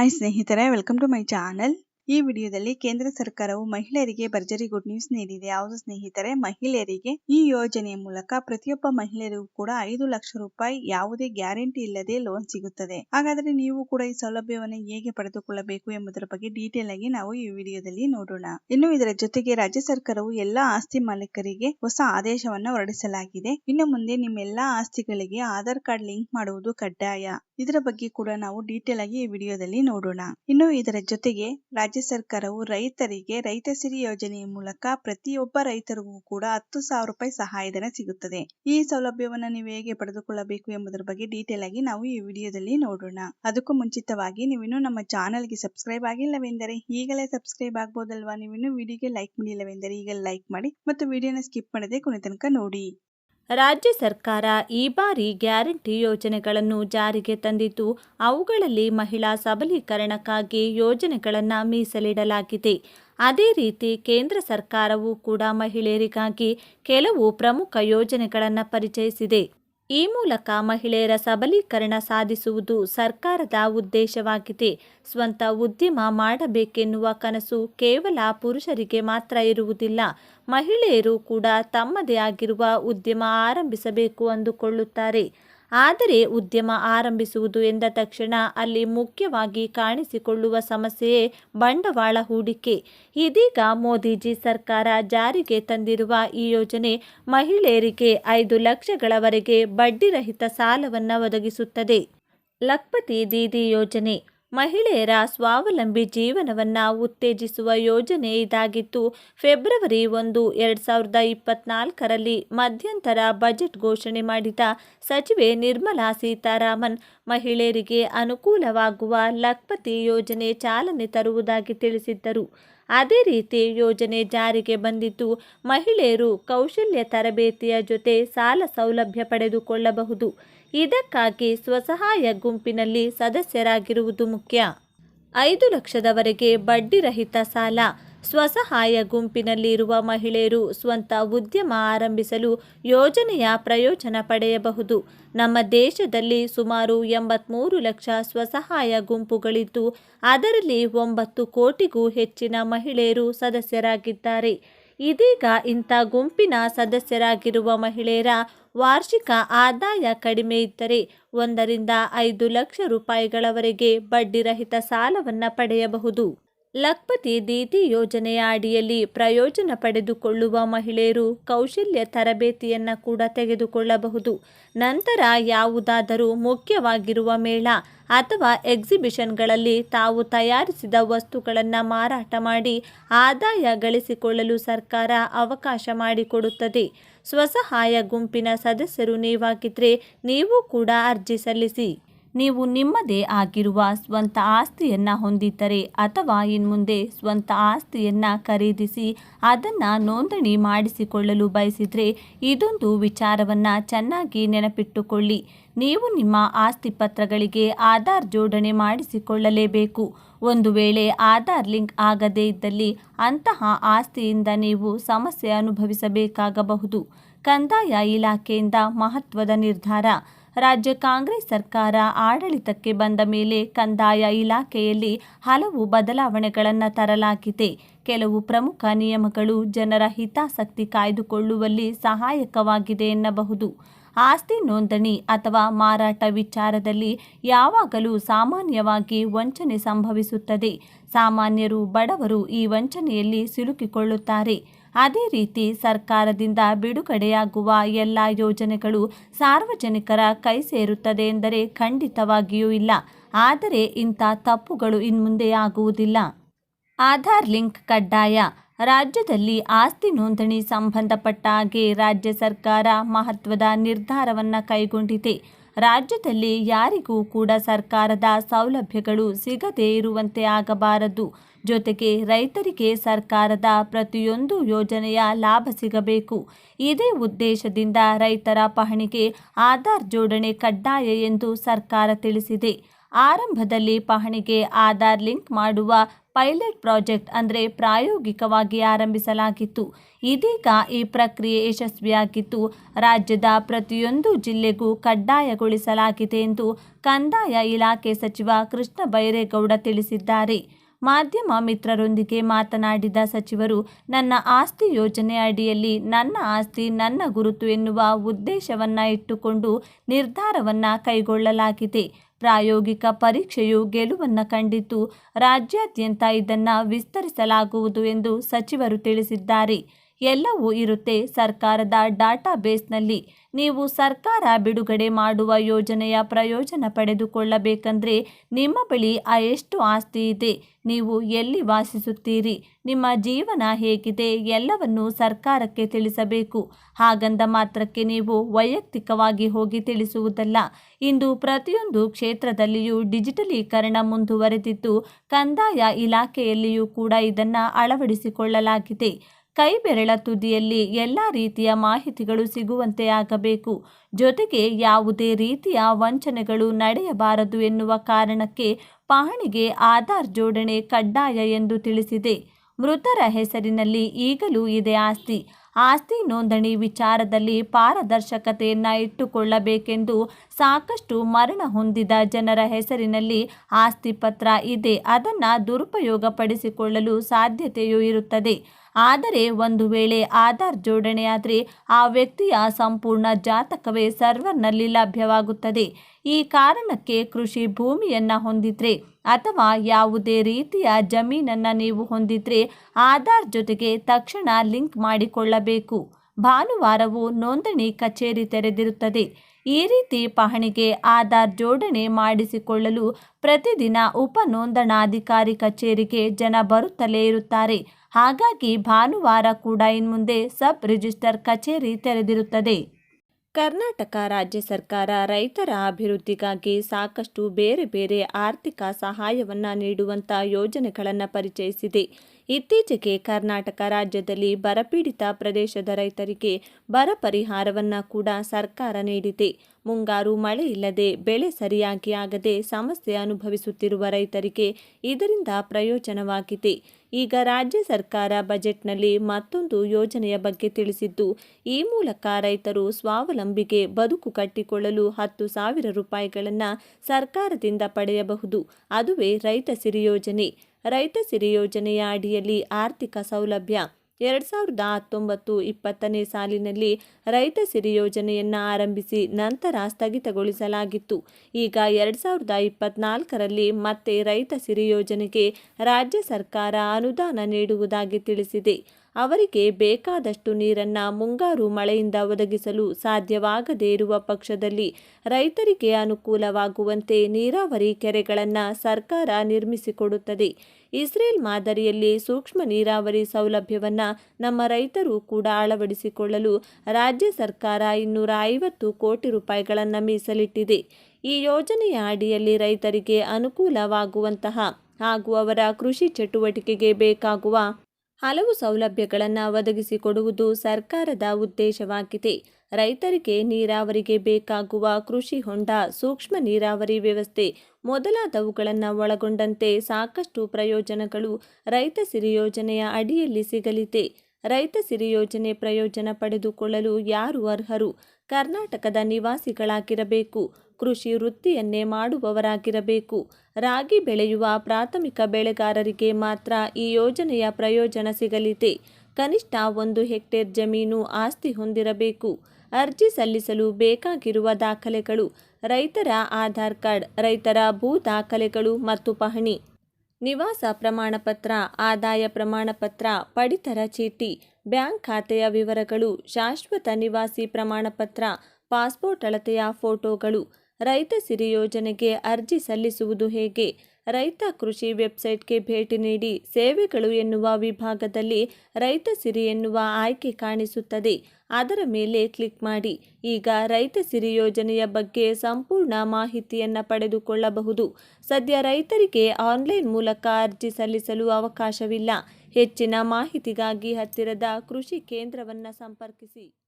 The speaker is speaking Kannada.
Hi Snehitare, welcome to my channel. ಈ ವಿಡಿಯೋದಲ್ಲಿ ಕೇಂದ್ರ ಸರ್ಕಾರವು ಮಹಿಳೆಯರಿಗೆ ಭರ್ಜರಿ ಗುಡ್ ನ್ಯೂಸ್ ನೀಡಿದೆ. ಹೌದು ಸ್ನೇಹಿತರೆ, ಮಹಿಳೆಯರಿಗೆ ಈ ಯೋಜನೆಯ ಮೂಲಕ ಪ್ರತಿಯೊಬ್ಬ ಮಹಿಳೆಯರಿಗೂ ಕೂಡ ಐದು ಲಕ್ಷ ರೂಪಾಯಿ ಯಾವುದೇ ಗ್ಯಾರಂಟಿ ಇಲ್ಲದೆ ಲೋನ್ ಸಿಗುತ್ತದೆ. ಹಾಗಾದ್ರೆ ನೀವು ಕೂಡ ಈ ಸೌಲಭ್ಯವನ್ನು ಹೇಗೆ ಪಡೆದುಕೊಳ್ಳಬೇಕು ಎಂಬುದರ ಬಗ್ಗೆ ಡೀಟೇಲ್ ಆಗಿ ನಾವು ಈ ವಿಡಿಯೋದಲ್ಲಿ ನೋಡೋಣ. ಇನ್ನು ಇದರ ಜೊತೆಗೆ ರಾಜ್ಯ ಸರ್ಕಾರವು ಎಲ್ಲಾ ಆಸ್ತಿ ಮಾಲೀಕರಿಗೆ ಹೊಸ ಆದೇಶವನ್ನು ಹೊರಡಿಸಲಾಗಿದೆ. ಇನ್ನು ಮುಂದೆ ನಿಮ್ಮ ಎಲ್ಲಾ ಆಸ್ತಿಗಳಿಗೆ ಆಧಾರ್ ಕಾರ್ಡ್ ಲಿಂಕ್ ಮಾಡುವುದು ಕಡ್ಡಾಯ. ಇದರ ಬಗ್ಗೆ ಕೂಡ ನಾವು ಡೀಟೇಲ್ ಆಗಿ ಈ ವಿಡಿಯೋದಲ್ಲಿ ನೋಡೋಣ. ಇನ್ನು ಇದರ ಜೊತೆಗೆ ರಾಜ್ಯ ಸರ್ಕಾರವು ರೈತರಿಗೆ ರೈತ ಸಿರಿ ಯೋಜನೆಯ ಮೂಲಕ ಪ್ರತಿಯೊಬ್ಬ ರೈತರಿಗೂ ಕೂಡ ಹತ್ತು ಸಾವಿರ ರೂಪಾಯಿ ಸಹಾಯಧನ ಸಿಗುತ್ತದೆ. ಈ ಸೌಲಭ್ಯವನ್ನು ನೀವು ಹೇಗೆ ಪಡೆದುಕೊಳ್ಳಬೇಕು ಎಂಬುದರ ಬಗ್ಗೆ ಡೀಟೇಲ್ ಆಗಿ ನಾವು ಈ ವಿಡಿಯೋದಲ್ಲಿ ನೋಡೋಣ. ಅದಕ್ಕೂ ಮುಂಚಿತವಾಗಿ ನೀವಿನ್ನು ನಮ್ಮ ಚಾನೆಲ್ಗೆ ಸಬ್ಸ್ಕ್ರೈಬ್ ಆಗಿಲ್ಲವೆಂದರೆ ಈಗಲೇ ಸಬ್ಸ್ಕ್ರೈಬ್ ಆಗ್ಬೋದಲ್ವಾ? ನೀವಿನ್ನು ವಿಡಿಯೋಗೆ ಲೈಕ್ ಮಾಡಿಲ್ಲವೆಂದರೆ ಈಗ ಲೈಕ್ ಮಾಡಿ ಮತ್ತು ವಿಡಿಯೋನ ಸ್ಕಿಪ್ ಮಾಡದೆ ಕೊನೆ ತನಕ ನೋಡಿ. ರಾಜ್ಯ ಸರ್ಕಾರ ಈ ಬಾರಿ ಗ್ಯಾರಂಟಿ ಯೋಜನೆಗಳನ್ನು ಜಾರಿಗೆ ತಂದಿದ್ದು, ಅವುಗಳಲ್ಲಿ ಮಹಿಳಾ ಸಬಲೀಕರಣಕ್ಕಾಗಿ ಯೋಜನೆಗಳನ್ನು ಮೀಸಲಿಡಲಾಗಿದೆ. ಅದೇ ರೀತಿ ಕೇಂದ್ರ ಸರ್ಕಾರವು ಕೂಡ ಮಹಿಳೆಯರಿಗಾಗಿ ಕೆಲವು ಪ್ರಮುಖ ಯೋಜನೆಗಳನ್ನು ಪರಿಚಯಿಸಿದೆ. ಈ ಮೂಲಕ ಮಹಿಳೆಯರ ಸಬಲೀಕರಣ ಸಾಧಿಸುವುದು ಸರ್ಕಾರದ ಉದ್ದೇಶವಾಗಿದೆ. ಸ್ವಂತ ಉದ್ಯಮ ಮಾಡಬೇಕೆನ್ನುವ ಕನಸು ಕೇವಲ ಪುರುಷರಿಗೆ ಮಾತ್ರ ಇರುವುದಿಲ್ಲ. ಮಹಿಳೆಯರು ಕೂಡ ತಮ್ಮದೇ ಆಗಿರುವ ಉದ್ಯಮ ಆರಂಭಿಸಬೇಕು ಅಂದುಕೊಳ್ಳುತ್ತಾರೆ. ಆದರೆ ಉದ್ಯಮ ಆರಂಭಿಸುವುದು ಎಂದ ತಕ್ಷಣ ಅಲ್ಲಿ ಮುಖ್ಯವಾಗಿ ಕಾಣಿಸಿಕೊಳ್ಳುವ ಸಮಸ್ಯೆಯೇ ಬಂಡವಾಳ ಹೂಡಿಕೆ. ಇದೀಗ ಮೋದಿಜಿ ಸರ್ಕಾರ ಜಾರಿಗೆ ತಂದಿರುವ ಈ ಯೋಜನೆ ಮಹಿಳೆಯರಿಗೆ ಐದು ಲಕ್ಷಗಳವರೆಗೆ ಬಡ್ಡಿರಹಿತ ಸಾಲವನ್ನು ಒದಗಿಸುತ್ತದೆ. ಲಕ್ಪತಿ ದೀದಿ ಯೋಜನೆ. ಮಹಿಳೆಯರ ಸ್ವಾವಲಂಬಿ ಜೀವನವನ್ನು ಉತ್ತೇಜಿಸುವ ಯೋಜನೆ ಇದಾಗಿತ್ತು. ಫೆಬ್ರವರಿ ಒಂದು, ಎರಡು ಸಾವಿರದ ಇಪ್ಪತ್ನಾಲ್ಕರಲ್ಲಿ ಮಧ್ಯಂತರ ಬಜೆಟ್ ಘೋಷಣೆ ಮಾಡಿದ ಸಚಿವೆ ನಿರ್ಮಲಾ ಸೀತಾರಾಮನ್, ಮಹಿಳೆಯರಿಗೆ ಅನುಕೂಲವಾಗುವ ಲಕ್ಪತಿ ಯೋಜನೆ ಚಾಲನೆ ತರುವುದಾಗಿ ತಿಳಿಸಿದ್ದರು. ಅದೇ ರೀತಿ ಯೋಜನೆ ಜಾರಿಗೆ ಬಂದಿದ್ದು ಮಹಿಳೆಯರು ಕೌಶಲ್ಯ ತರಬೇತಿಯ ಜೊತೆ ಸಾಲ ಸೌಲಭ್ಯ ಪಡೆದುಕೊಳ್ಳಬಹುದು. ಇದಕ್ಕಾಗಿ ಸ್ವಸಹಾಯ ಗುಂಪಿನಲ್ಲಿ ಸದಸ್ಯರಾಗಿರುವುದು ಮುಖ್ಯ. ಐದು ಲಕ್ಷದವರೆಗೆ ಬಡ್ಡಿರಹಿತ ಸಾಲ ಸ್ವಸಹಾಯ ಗುಂಪಿನಲ್ಲಿ ಇರುವ ಮಹಿಳೆಯರು ಸ್ವಂತ ಉದ್ಯಮ ಆರಂಭಿಸಲು ಯೋಜನೆಯ ಪ್ರಯೋಜನ ಪಡೆಯಬಹುದು. ನಮ್ಮ ದೇಶದಲ್ಲಿ ಸುಮಾರು ಎಂಬತ್ಮೂರು ಲಕ್ಷ ಸ್ವಸಹಾಯ ಗುಂಪುಗಳಿದ್ದು, ಅದರಲ್ಲಿ ಒಂಬತ್ತು ಕೋಟಿಗೂ ಹೆಚ್ಚಿನ ಮಹಿಳೆಯರು ಸದಸ್ಯರಾಗಿದ್ದಾರೆ. ಇದೀಗ ಇಂಥ ಗುಂಪಿನ ಸದಸ್ಯರಾಗಿರುವ ಮಹಿಳೆಯರ ವಾರ್ಷಿಕ ಆದಾಯ ಕಡಿಮೆ ಇದ್ದರೆ ಒಂದರಿಂದ ಐದು ಲಕ್ಷ ರೂಪಾಯಿಗಳವರೆಗೆ ಬಡ್ಡಿರಹಿತ ಸಾಲವನ್ನು ಪಡೆಯಬಹುದು. ಲಕ್ಪತಿ ದೀದಿ ಯೋಜನೆಯ ಅಡಿಯಲ್ಲಿ ಪ್ರಯೋಜನ ಪಡೆದುಕೊಳ್ಳುವ ಮಹಿಳೆಯರು ಕೌಶಲ್ಯ ತರಬೇತಿಯನ್ನು ಕೂಡ ತೆಗೆದುಕೊಳ್ಳಬಹುದು. ನಂತರ ಯಾವುದಾದರೂ ಮುಖ್ಯವಾಗಿರುವ ಮೇಳ ಅಥವಾ ಎಕ್ಸಿಬಿಷನ್ಗಳಲ್ಲಿ ತಾವು ತಯಾರಿಸಿದ ವಸ್ತುಗಳನ್ನು ಮಾರಾಟ ಮಾಡಿ ಆದಾಯ ಗಳಿಸಿಕೊಳ್ಳಲು ಸರ್ಕಾರ ಅವಕಾಶ ಮಾಡಿಕೊಡುತ್ತದೆ. ಸ್ವಸಹಾಯ ಗುಂಪಿನ ಸದಸ್ಯರು ನೀವಾಗಿದ್ದರೆ ನೀವು ಕೂಡ ಅರ್ಜಿ ಸಲ್ಲಿಸಿ. ನೀವು ನಿಮ್ಮದೇ ಆಗಿರುವ ಸ್ವಂತ ಆಸ್ತಿಯನ್ನು ಹೊಂದಿದ್ದರೆ ಅಥವಾ ಇನ್ಮುಂದೆ ಸ್ವಂತ ಆಸ್ತಿಯನ್ನು ಖರೀದಿಸಿ ಅದನ್ನು ನೋಂದಣಿ ಮಾಡಿಸಿಕೊಳ್ಳಲು ಬಯಸಿದರೆ ಇದೊಂದು ವಿಚಾರವನ್ನು ಚೆನ್ನಾಗಿ ನೆನಪಿಟ್ಟುಕೊಳ್ಳಿ. ನೀವು ನಿಮ್ಮ ಆಸ್ತಿ ಪತ್ರಗಳಿಗೆ ಆಧಾರ್ ಜೋಡಣೆ ಮಾಡಿಸಿಕೊಳ್ಳಲೇಬೇಕು. ಒಂದು ವೇಳೆ ಆಧಾರ್ ಲಿಂಕ್ ಆಗದೇ ಇದ್ದಲ್ಲಿ ಅಂತಹ ಆಸ್ತಿಯಿಂದ ನೀವು ಸಮಸ್ಯೆ ಅನುಭವಿಸಬೇಕಾಗಬಹುದು. ಕಂದಾಯ ಇಲಾಖೆಯಿಂದ ಮಹತ್ವದ ನಿರ್ಧಾರ. ರಾಜ್ಯ ಕಾಂಗ್ರೆಸ್ ಸರ್ಕಾರ ಆಡಳಿತಕ್ಕೆ ಬಂದ ಮೇಲೆ ಕಂದಾಯ ಇಲಾಖೆಯಲ್ಲಿ ಹಲವು ಬದಲಾವಣೆಗಳನ್ನು ತರಲಾಗಿದೆ. ಕೆಲವು ಪ್ರಮುಖ ನಿಯಮಗಳು ಜನರ ಹಿತಾಸಕ್ತಿ ಕಾಯ್ದುಕೊಳ್ಳುವಲ್ಲಿ ಸಹಾಯಕವಾಗಿದೆ ಎನ್ನಬಹುದು. ಆಸ್ತಿ ನೋಂದಣಿ ಅಥವಾ ಮಾರಾಟ ವಿಚಾರದಲ್ಲಿ ಯಾವಾಗಲೂ ಸಾಮಾನ್ಯವಾಗಿ ವಂಚನೆ ಸಂಭವಿಸುತ್ತದೆ. ಸಾಮಾನ್ಯರು, ಬಡವರು ಈ ವಂಚನೆಯಲ್ಲಿ ಸಿಲುಕಿಕೊಳ್ಳುತ್ತಾರೆ. ಅದೇ ರೀತಿ ಸರ್ಕಾರದಿಂದ ಬಿಡುಗಡೆಯಾಗುವ ಎಲ್ಲ ಯೋಜನೆಗಳು ಸಾರ್ವಜನಿಕರ ಕೈ ಸೇರುತ್ತದೆ ಎಂದರೆ ಖಂಡಿತವಾಗಿಯೂ ಇಲ್ಲ. ಆದರೆ ಇಂಥ ತಪ್ಪುಗಳು ಇನ್ಮುಂದೆ ಆಗುವುದಿಲ್ಲ. ಆಧಾರ್ ಲಿಂಕ್ ಕಡ್ಡಾಯ. ರಾಜ್ಯದಲ್ಲಿ ಆಸ್ತಿ ನೋಂದಣಿ ಸಂಬಂಧಪಟ್ಟ ಹಾಗೆ ರಾಜ್ಯ ಸರ್ಕಾರ ಮಹತ್ವದ ನಿರ್ಧಾರವನ್ನು ಕೈಗೊಂಡಿದೆ. ರಾಜ್ಯದಲ್ಲಿ ಯಾರಿಗೂ ಕೂಡ ಸರ್ಕಾರದ ಸೌಲಭ್ಯಗಳು ಸಿಗದೇ ಇರುವಂತೆ ಆಗಬಾರದು. ಜೊತೆಗೆ ರೈತರಿಗೆ ಸರ್ಕಾರದ ಪ್ರತಿಯೊಂದು ಯೋಜನೆಯ ಲಾಭ ಸಿಗಬೇಕು. ಇದೇ ಉದ್ದೇಶದಿಂದ ರೈತರ ಪಹಣಿಗೆ ಆಧಾರ್ ಜೋಡಣೆ ಕಡ್ಡಾಯ ಎಂದು ಸರ್ಕಾರ ತಿಳಿಸಿದೆ. ಆರಂಭದಲ್ಲಿ ಪಹಣಿಗೆ ಆಧಾರ್ ಲಿಂಕ್ ಮಾಡುವ ಪೈಲಟ್ ಪ್ರಾಜೆಕ್ಟ್ ಅಂದರೆ ಪ್ರಾಯೋಗಿಕವಾಗಿ ಆರಂಭಿಸಲಾಗಿತ್ತು. ಇದೀಗ ಈ ಪ್ರಕ್ರಿಯೆ ಯಶಸ್ವಿಯಾಗಿದ್ದು, ರಾಜ್ಯದ ಪ್ರತಿಯೊಂದು ಜಿಲ್ಲೆಗೂ ಕಡ್ಡಾಯಗೊಳಿಸಲಾಗಿದೆ ಎಂದು ಕಂದಾಯ ಇಲಾಖೆ ಸಚಿವ ಕೃಷ್ಣ ಬೈರೇಗೌಡ ತಿಳಿಸಿದ್ದಾರೆ. ಮಾಧ್ಯಮ ಮಿತ್ರರೊಂದಿಗೆ ಮಾತನಾಡಿದ ಸಚಿವರು, ನನ್ನ ಆಸ್ತಿ ಯೋಜನೆ ಅಡಿಯಲ್ಲಿ ನನ್ನ ಆಸ್ತಿ, ನನ್ನ ಗುರುತು ಎನ್ನುವ ಉದ್ದೇಶವನ್ನ ಇಟ್ಟುಕೊಂಡು ನಿರ್ಧಾರವನ್ನ ಕೈಗೊಳ್ಳಲಾಗಿದೆ. ಪ್ರಾಯೋಗಿಕ ಪರೀಕ್ಷೆಯು ಗೆಲುವನ್ನು ಕಂಡಿತು. ರಾಜ್ಯಾದ್ಯಂತ ಇದನ್ನು ವಿಸ್ತರಿಸಲಾಗುವುದು ಎಂದು ಸಚಿವರು ತಿಳಿಸಿದ್ದಾರೆ. ಎಲ್ಲವೂ ಇರುತ್ತೆ ಸರ್ಕಾರದ ಡಾಟಾಬೇಸ್ನಲ್ಲಿ. ನೀವು ಸರ್ಕಾರ ಬಿಡುಗಡೆ ಮಾಡುವ ಯೋಜನೆಯ ಪ್ರಯೋಜನ ಪಡೆದುಕೊಳ್ಳಬೇಕಂದ್ರೆ ನಿಮ್ಮ ಬಳಿ ಆ ಎಷ್ಟು ಆಸ್ತಿ ಇದೆ. ನೀವು ಎಲ್ಲಿ ವಾಸಿಸುತ್ತೀರಿ? ನಿಮ್ಮ ಜೀವನ ಹೇಗಿದೆ? ಎಲ್ಲವನ್ನು ಸರ್ಕಾರಕ್ಕೆ ತಿಳಿಸಬೇಕು. ಹಾಗಂದ ಮಾತ್ರಕ್ಕೆ ನೀವು ವೈಯಕ್ತಿಕವಾಗಿ ಹೋಗಿ ತಿಳಿಸುವುದಲ್ಲ. ಇಂದು ಪ್ರತಿಯೊಂದು ಕ್ಷೇತ್ರದಲ್ಲಿಯೂ ಡಿಜಿಟಲೀಕರಣ ಮುಂದುವರೆದಿದ್ದು, ಕಂದಾಯ ಇಲಾಖೆಯಲ್ಲಿಯೂ ಕೂಡ ಇದನ್ನು ಅಳವಡಿಸಿಕೊಳ್ಳಲಾಗಿದೆ. ಕೈ ಬೆರಳ ತುದಿಯಲ್ಲಿ ಎಲ್ಲ ರೀತಿಯ ಮಾಹಿತಿಗಳು ಸಿಗುವಂತೆ ಆಗಬೇಕು. ಜೊತೆಗೆ ಯಾವುದೇ ರೀತಿಯ ವಂಚನೆಗಳು ನಡೆಯಬಾರದು ಎನ್ನುವ ಕಾರಣಕ್ಕೆ ಪಹಣಿಗೆ ಆಧಾರ್ ಜೋಡಣೆ ಕಡ್ಡಾಯ ಎಂದು ತಿಳಿಸಿದೆ. ಮೃತರ ಹೆಸರಿನಲ್ಲಿ ಈಗಲೂ ಇದೆ ಆಸ್ತಿ. ಆಸ್ತಿ ನೋಂದಣಿ ವಿಚಾರದಲ್ಲಿ ಪಾರದರ್ಶಕತೆಯನ್ನು ಇಟ್ಟುಕೊಳ್ಳಬೇಕೆಂದು ಸಾಕಷ್ಟು ಮರಣ ಹೊಂದಿದ ಜನರ ಹೆಸರಿನಲ್ಲಿ ಆಸ್ತಿ ಪತ್ರ ಇದೆ. ಅದನ್ನು ದುರುಪಯೋಗಪಡಿಸಿಕೊಳ್ಳಲು ಸಾಧ್ಯತೆಯೂ ಇರುತ್ತದೆ. ಆದರೆ ಒಂದು ವೇಳೆ ಆಧಾರ್ ಜೋಡಣೆಯಾದರೆ ಆ ವ್ಯಕ್ತಿಯ ಸಂಪೂರ್ಣ ಜಾತಕವೇ ಸರ್ವರ್ನಲ್ಲಿ ಲಭ್ಯವಾಗುತ್ತದೆ. ಈ ಕಾರಣಕ್ಕೆ ಕೃಷಿ ಭೂಮಿಯನ್ನು ಹೊಂದಿದ್ರೆ ಅಥವಾ ಯಾವುದೇ ರೀತಿಯ ಜಮೀನನ್ನು ನೀವು ಹೊಂದಿದ್ರೆ ಆಧಾರ್ ಜೊತೆಗೆ ತಕ್ಷಣ ಲಿಂಕ್ ಮಾಡಿಕೊಳ್ಳಬೇಕು. ಭಾನುವಾರವೂ ನೋಂದಣಿ ಕಚೇರಿ ತೆರೆದಿರುತ್ತದೆ. ಈ ರೀತಿ ಪಹಣಿಗೆ ಆಧಾರ್ ಜೋಡಣೆ ಮಾಡಿಸಿಕೊಳ್ಳಲು ಪ್ರತಿದಿನ ಉಪ ನೋಂದಣಾಧಿಕಾರಿ ಕಚೇರಿಗೆ ಜನ ಬರುತ್ತಲೇ ಇರುತ್ತಾರೆ. ಹಾಗಾಗಿ ಭಾನುವಾರ ಕೂಡ ಇನ್ಮುಂದೆ ಸಬ್ ರಿಜಿಸ್ಟರ್ ಕಚೇರಿ ತೆರೆದಿರುತ್ತದೆ. ಕರ್ನಾಟಕ ರಾಜ್ಯ ಸರ್ಕಾರ ರೈತರ ಅಭಿವೃದ್ಧಿಗಾಗಿ ಸಾಕಷ್ಟು ಬೇರೆ ಬೇರೆ ಆರ್ಥಿಕ ಸಹಾಯವನ್ನು ನೀಡುವಂಥ ಯೋಜನೆಗಳನ್ನು ಪರಿಚಯಿಸಿದೆ. ಇತ್ತೀಚೆಗೆ ಕರ್ನಾಟಕ ರಾಜ್ಯದಲ್ಲಿ ಬರಪೀಡಿತ ಪ್ರದೇಶದ ರೈತರಿಗೆ ಬರ ಪರಿಹಾರವನ್ನು ಕೂಡ ಸರ್ಕಾರ ನೀಡಿದೆ. ಮುಂಗಾರು ಮಳೆ ಇಲ್ಲದೆ ಬೆಳೆ ಸರಿಯಾಗಿ ಆಗದೆ ಸಮಸ್ಯೆ ಅನುಭವಿಸುತ್ತಿರುವ ರೈತರಿಗೆ ಇದರಿಂದ ಪ್ರಯೋಜನವಾಗಿದೆ. ಈಗ ರಾಜ್ಯ ಸರ್ಕಾರ ಬಜೆಟ್ನಲ್ಲಿ ಮತ್ತೊಂದು ಯೋಜನೆಯ ಬಗ್ಗೆ ತಿಳಿಸಿದ್ದು, ಈ ಮೂಲಕ ರೈತರು ಸ್ವಾವಲಂಬಿಗೆ ಬದುಕು ಕಟ್ಟಿಕೊಳ್ಳಲು ಹತ್ತು ಸಾವಿರ ರೂಪಾಯಿಗಳನ್ನು ಸರ್ಕಾರದಿಂದ ಪಡೆಯಬಹುದು. ಅದುವೇ ರೈತ ಸಿರಿ ಯೋಜನೆ. ರೈತ ಸಿರಿ ಯೋಜನೆಯ ಅಡಿಯಲ್ಲಿ ಆರ್ಥಿಕ ಸೌಲಭ್ಯ. ಎರಡು ಸಾವಿರದ ಹತ್ತೊಂಬತ್ತು ಇಪ್ಪತ್ತನೇ ಸಾಲಿನಲ್ಲಿ ರೈತ ಸಿರಿ ಯೋಜನೆಯನ್ನು ಆರಂಭಿಸಿ ನಂತರ ಸ್ಥಗಿತಗೊಳಿಸಲಾಗಿತ್ತು. ಈಗ ಎರಡು ಸಾವಿರದ ಇಪ್ಪತ್ನಾಲ್ಕರಲ್ಲಿ ಮತ್ತೆ ರೈತ ಸಿರಿ ಯೋಜನೆಗೆ ರಾಜ್ಯ ಸರ್ಕಾರ ಅನುದಾನ ನೀಡುವುದಾಗಿ ತಿಳಿಸಿದೆ. ಅವರಿಗೆ ಬೇಕಾದಷ್ಟು ನೀರನ್ನು ಮುಂಗಾರು ಮಳೆಯಿಂದ ಒದಗಿಸಲು ಸಾಧ್ಯವಾಗದೇ ಇರುವ ಪಕ್ಷದಲ್ಲಿ ರೈತರಿಗೆ ಅನುಕೂಲವಾಗುವಂತೆ ನೀರಾವರಿ ಕೆರೆಗಳನ್ನು ಸರ್ಕಾರ ನಿರ್ಮಿಸಿಕೊಡುತ್ತದೆ. ಇಸ್ರೇಲ್ ಮಾದರಿಯಲ್ಲಿ ಸೂಕ್ಷ್ಮ ನೀರಾವರಿ ಸೌಲಭ್ಯವನ್ನು ನಮ್ಮ ರೈತರು ಕೂಡ ಅಳವಡಿಸಿಕೊಳ್ಳಲು ರಾಜ್ಯ ಸರ್ಕಾರ ಇನ್ನೂರ ಐವತ್ತು ಕೋಟಿ ರೂಪಾಯಿಗಳನ್ನು ಮೀಸಲಿಟ್ಟಿದೆ. ಈ ಯೋಜನೆಯ ಅಡಿಯಲ್ಲಿ ರೈತರಿಗೆ ಅನುಕೂಲವಾಗುವಂತಹ ಹಾಗೂ ಅವರ ಕೃಷಿ ಚಟುವಟಿಕೆಗೆ ಬೇಕಾಗುವ ಹಲವು ಸೌಲಭ್ಯಗಳನ್ನು ಒದಗಿಸಿಕೊಡುವುದು ಸರ್ಕಾರದ ಉದ್ದೇಶವಾಗಿದೆ. ರೈತರಿಗೆ ನೀರಾವರಿಗೆ ಬೇಕಾಗುವ ಕೃಷಿ ಹೊಂಡ, ಸೂಕ್ಷ್ಮ ನೀರಾವರಿ ವ್ಯವಸ್ಥೆ ಮೊದಲಾದವುಗಳನ್ನು ಒಳಗೊಂಡಂತೆ ಸಾಕಷ್ಟು ಪ್ರಯೋಜನಗಳು ರೈತ ಸಿರಿ ಯೋಜನೆಯ ಅಡಿಯಲ್ಲಿ ಸಿಗಲಿದೆ. ರೈತ ಸಿರಿ ಯೋಜನೆ ಪ್ರಯೋಜನ ಪಡೆದುಕೊಳ್ಳಲು ಯಾರು ಅರ್ಹರು? ಕರ್ನಾಟಕದ ನಿವಾಸಿಗಳಾಗಿರಬೇಕು. ಕೃಷಿ ವೃತ್ತಿಯನ್ನೇ ಮಾಡುವವರಾಗಿರಬೇಕು. ರಾಗಿ ಬೆಳೆಯುವ ಪ್ರಾಥಮಿಕ ಬೆಳೆಗಾರರಿಗೆ ಮಾತ್ರ ಈ ಯೋಜನೆಯ ಪ್ರಯೋಜನ ಸಿಗಲಿದೆ. ಕನಿಷ್ಠ ಒಂದು ಹೆಕ್ಟೇರ್ ಜಮೀನು ಆಸ್ತಿ ಹೊಂದಿರಬೇಕು. ಅರ್ಜಿ ಸಲ್ಲಿಸಲು ಬೇಕಾಗಿರುವ ದಾಖಲೆಗಳು, ರೈತರ ಆಧಾರ್ ಕಾರ್ಡ್, ರೈತರ ಭೂ ದಾಖಲೆಗಳು ಮತ್ತು ಪಹಣಿ, ನಿವಾಸ ಪ್ರಮಾಣಪತ್ರ, ಆದಾಯ ಪ್ರಮಾಣಪತ್ರ, ಪಡಿತರ ಚೀಟಿ, ಬ್ಯಾಂಕ್ ಖಾತೆಯ ವಿವರಗಳು, ಶಾಶ್ವತ ನಿವಾಸಿ ಪ್ರಮಾಣಪತ್ರ, ಪಾಸ್ಪೋರ್ಟ್ ಅಳತೆಯ ಫೋಟೋಗಳು ರೈತ ಸಿರಿ ಯೋಜನೆಗೆ ಅರ್ಜಿ ಸಲ್ಲಿಸುವುದು ಹೇಗೆ? ರೈತ ಕೃಷಿ ವೆಬ್ಸೈಟ್ಗೆ ಭೇಟಿ ನೀಡಿ ಸೇವೆಗಳು ಎನ್ನುವ ವಿಭಾಗದಲ್ಲಿ ರೈತ ಸಿರಿ ಎನ್ನುವ ಆಯ್ಕೆ ಕಾಣಿಸುತ್ತದೆ. ಅದರ ಮೇಲೆ ಕ್ಲಿಕ್ ಮಾಡಿ. ಈಗ ರೈತ ಸಿರಿ ಯೋಜನೆಯ ಬಗ್ಗೆ ಸಂಪೂರ್ಣ ಮಾಹಿತಿಯನ್ನು ಪಡೆದುಕೊಳ್ಳಬಹುದು. ಸದ್ಯ ರೈತರಿಗೆ ಆನ್ಲೈನ್ ಮೂಲಕ ಅರ್ಜಿ ಸಲ್ಲಿಸಲು ಅವಕಾಶವಿಲ್ಲ. ಹೆಚ್ಚಿನ ಮಾಹಿತಿಗಾಗಿ ಹತ್ತಿರದ ಕೃಷಿ ಕೇಂದ್ರವನ್ನು ಸಂಪರ್ಕಿಸಿ.